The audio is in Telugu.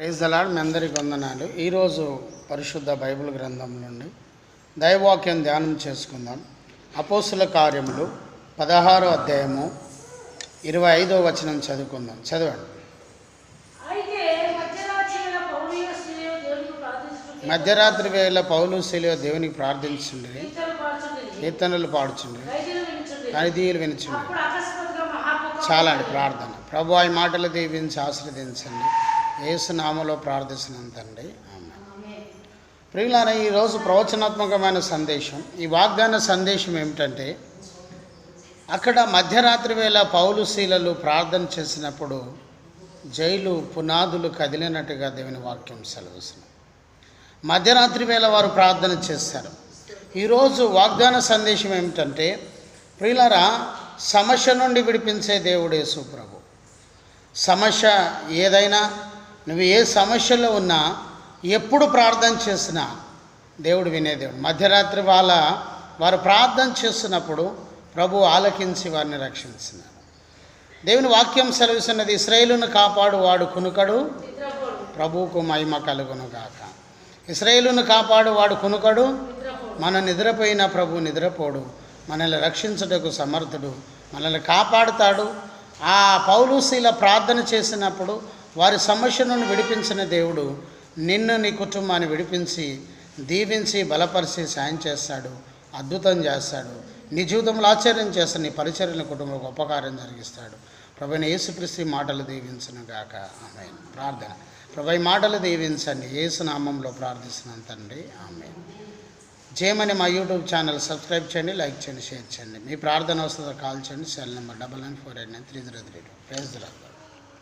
ప్రైజ్ దలాడ్ మీ అందరికి వందనాలు. ఈరోజు పరిశుద్ధ బైబిల్ గ్రంథం నుండి దైవాక్యం ధ్యానం చేసుకుందాం. అపోస్తుల కార్యములు పదహారో అధ్యాయము ఇరవై ఐదో వచనం చదువుకుందాం. చదవండి. మధ్యరాత్రి వేళ పౌలు శిలియో దేవునికి ప్రార్థించుండ్రి కీర్తనలు పాడుచుండ్రి ఖైదీలు వినుచుండ్రి చాలా అండి ప్రార్థన. ప్రభు ఆ మాటలు దీవించి ఆశ్రదించండి ఏసునామలో ప్రార్థిస్తున్నంతండి. ఆమె ప్రియులారా ఈరోజు ప్రవచనాత్మకమైన సందేశం ఈ వాగ్దాన సందేశం ఏమిటంటే అక్కడ మధ్యరాత్రి వేళ పౌలు శీలలు ప్రార్థన చేసినప్పుడు జైలు పునాదులు కదిలినట్టుగా దేవుని వాక్యం సెలవుసిన మధ్యరాత్రి వేళ వారు ప్రార్థన చేస్తారు ఈరోజు వాగ్దాన సందేశం ఏమిటంటే ప్రియులారా సమస్య నుండి విడిపించే దేవుడే సుప్రభు సమస్య ఏదైనా నువ్వు ఏ సమస్యలో ఉన్నా ఎప్పుడు ప్రార్థన చేసినా దేవుడు వినే దేవుడు మధ్యరాత్రి వాళ్ళ వారు ప్రార్థన చేస్తున్నప్పుడు ప్రభు ఆలకించి వారిని రక్షించినాడు. దేవుని వాక్యం సెలవిస్తున్నది ఇస్రాయేలును కాపాడు వాడు కునుకడు ప్రభువుకు మహిమ కలుగును గాక ఇస్రాయేలును కాపాడు వాడు కునుకడు మన నిద్రపోయిన ప్రభు నిద్రపోడు మనల్ని రక్షించుటకు సమర్థుడు మనల్ని కాపాడుతాడు ఆ పౌలుసీల ప్రార్థన చేసినప్పుడు వారి సమస్య నుండి విడిపించిన దేవుడు నిన్ను నీ కుటుంబాన్ని విడిపించి దీవించి బలపరిచి సాయం చేస్తాడు అద్భుతం చేస్తాడు. నీ జీవితంలో ఆశ్చర్యం చేస్తాడు నీ పరిచర్యల కుటుంబంలో గొప్ప కార్యం జరిగిస్తాడు. ప్రభుని యేసుక్రీస్తు మాటలు దీవించను గాక. ఆమె ప్రార్థన. ప్రభు మాటలు దీవించండి. ఏసునామంలో ప్రార్థిస్తున్నాను తండ్రి. ఆమె జయమని మా యూట్యూబ్ ఛానల్ సబ్స్క్రైబ్ చేయండి లైక్ చేయండి షేర్ చేయండి. మీ ప్రార్థన వస్తుందో కాల్ చేయండి. Cell number double nine four eight nine three zero three two praise the lord